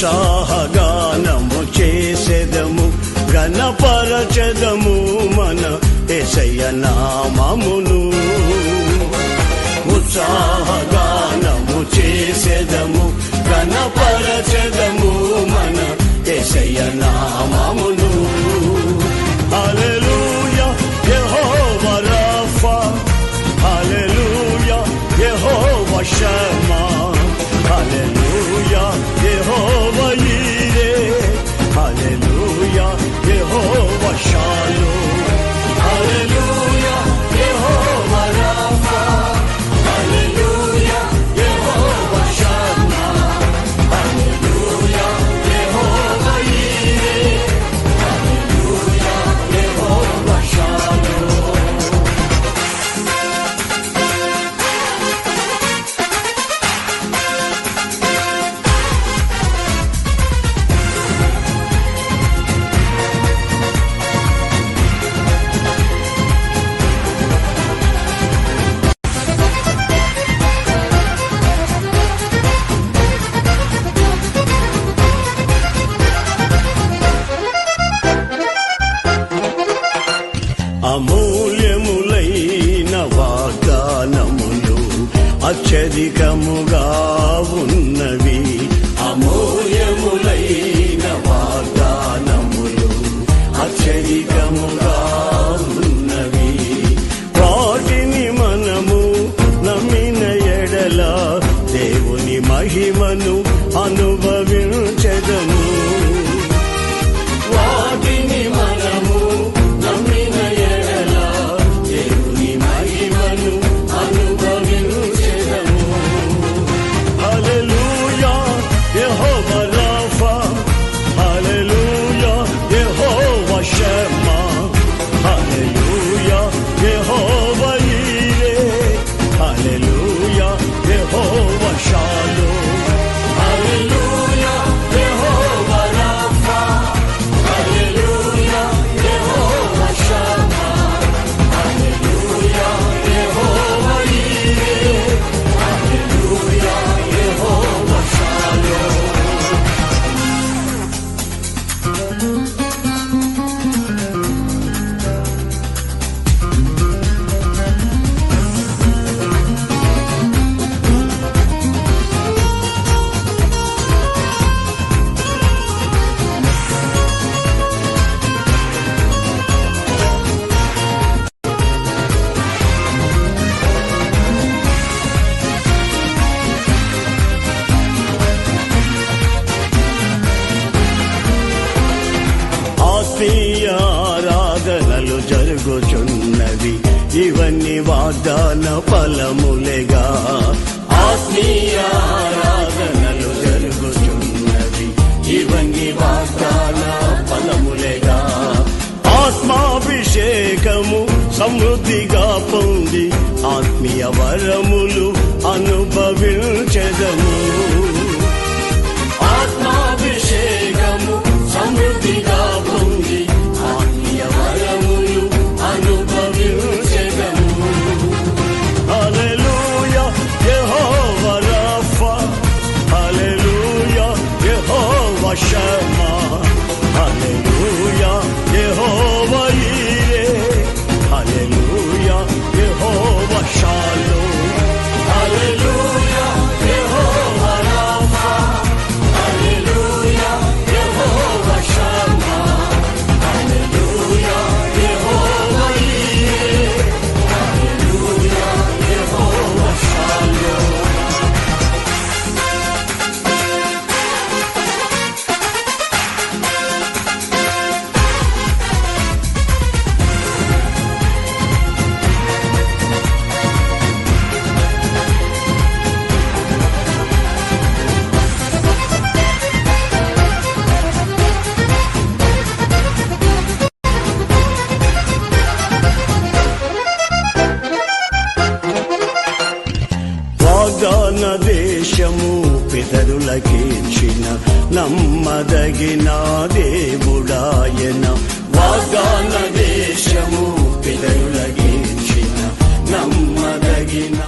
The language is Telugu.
ఉత్సాహగానము చేసెదము గణపరచదము మన ఎసయ నామమును. ఉత్సాహ అత్యధికముగా ఉన్నవి. అమూల్యములైన వాగ్దానములు అత్యధికముగా ఉన్నవి. వాటిని మనము నమ్మిన ఎడల దేవుని మహిమను అనుభవించదను. వాటిని ఆరాధనలు జరుగుచున్నవి. ఇవన్నీ వాగ్దాన ఫలములేగా. ఆత్మీయ ఆరాధనలు జరుగుచున్నవి. ఇవన్నీ వాగ్దాన ఫలములేగా. ఆత్మాభిషేకము సమృద్ధిగా పొంది ఆత్మీయ వరములు అనుభవించదము. నమ్మదగిన దేవుడాయన వాగ్దాన దేశము పితరులగించిన నమ్మదగిన